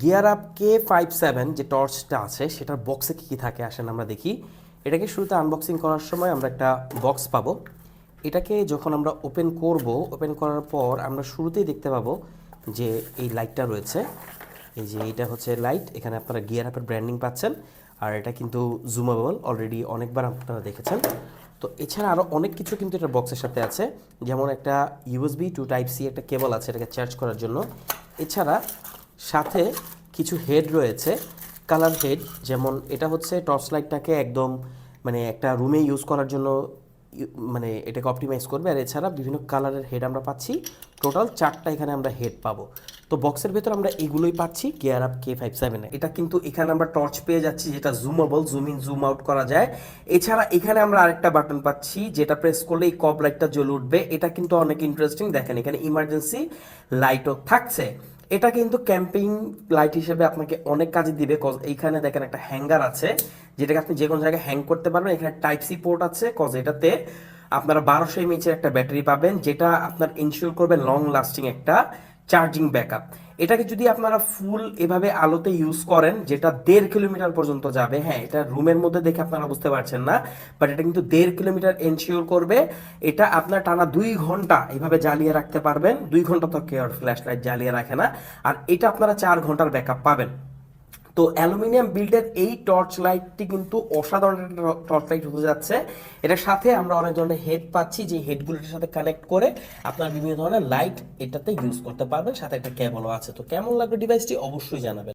Gear up K five seven যে টর্চটা আছে, সেটার বক্সে কী কী থাকে আসেন আমরা দেখি। এটাকে শুরুতে আনবক্সিং করার সময় আমরা একটা বক্স পাবো। এটাকে যখন আমরা ওপেন করব ওপেন করার পর আমরা শুরুতেই দেখতে পাবো যে এই লাইটটা রয়েছে। এই যে এটা হচ্ছে লাইট এখানে আপনারা গিয়ার আপের ব্র্যান্ডিং পাচ্ছেন। আর এটা কিন্তু জুমেবল অলরেডি অনেকবার আপনারা দেখেছেন। তো এছাড়া আরও অনেক কিছু কিন্তু এটা বক্সের সাথে আছে। যেমন একটা ইউএসবি টু টাইপ সি একটা কেবল আছে, এটাকে চার্জ করার জন্য। এছাড়া সাথে কিছু হেড রয়েছে কালার হেড যেমন এটা হচ্ছে টর্চ লাইটটাকে একদম মানে একটা রুমে ইউজ করার জন্য মানে এটাকে অপটিমাইজ করবে। আর এছাড়া বিভিন্ন কালারের হেড আমরা পাচ্ছি। টোটাল চারটা এখানে আমরা হেড পাবো। তো বক্সের ভেতর আমরা এগুলোই পাচ্ছি। গিয়ার আপ কে ফাইভ সেভেনে এটা কিন্তু এখানে আমরা টর্চ পেয়ে যাচ্ছি, যেটা zoomable zoom in zoom out করা যায়। এছাড়া এখানে আমরা আরেকটা বাটন পাচ্ছি, যেটা প্রেস করলে এই কপ লাইটটা জ্বলে উঠবে। এটা কিন্তু অনেক ইন্টারেস্টিং দেখেন এখানে ইমার্জেন্সি লাইটও থাকছে। এটা কিন্তু ক্যাম্পিং লাইট হিসেবে আপনাকে অনেক কাজে দিবে কজ এইখানে দেখেন একটা হ্যাঙ্গার আছে, যেটাকে আপনি যে কোনো জায়গায় হ্যাং করতে পারবেন। এখানে টাইপ সি পোর্ট আছে কজ এটাতে আপনারা বারোশো এমএইচের একটা ব্যাটারি পাবেন, যেটা আপনার ইনশিওর করবে লং লাস্টিং একটা চার্জিং ব্যাকআপ এটাকে যদি আপনারা ফুল এভাবে আলোতে ইউজ করেন, যেটা দেড় কিলোমিটার পর্যন্ত যাবে হ্যাঁ এটা রুমের মধ্যে দেখে আপনারা বুঝতে পারছেন না বাট এটা কিন্তু দেড় কিলোমিটার এনশিওর করবে। এটা আপনার টানা দুই ঘণ্টা এভাবে জ্বালিয়ে রাখতে পারবেন। দুই ঘণ্টা তো কেউ ফ্ল্যাশ লাইট জ্বালিয়ে রাখে না। আর এটা আপনারা চার ঘণ্টার ব্যাকআপ পাবেন। তো অ্যালুমিনিয়াম বিল্ডের এই টর্চ লাইটটি কিন্তু অসাধারণ টর্চ লাইট হতে যাচ্ছে। এটার সাথে আমরা অনেক ধরনের হেড পাচ্ছি, যে হেডগুলোর সাথে কানেক্ট করে আপনার বিভিন্ন ধরনের লাইট এটাতে ইউজ করতে পারবেন, সাথে একটা কেবলও আছে। তো কেমন লাগবে ডিভাইসটি অবশ্যই জানাবেন।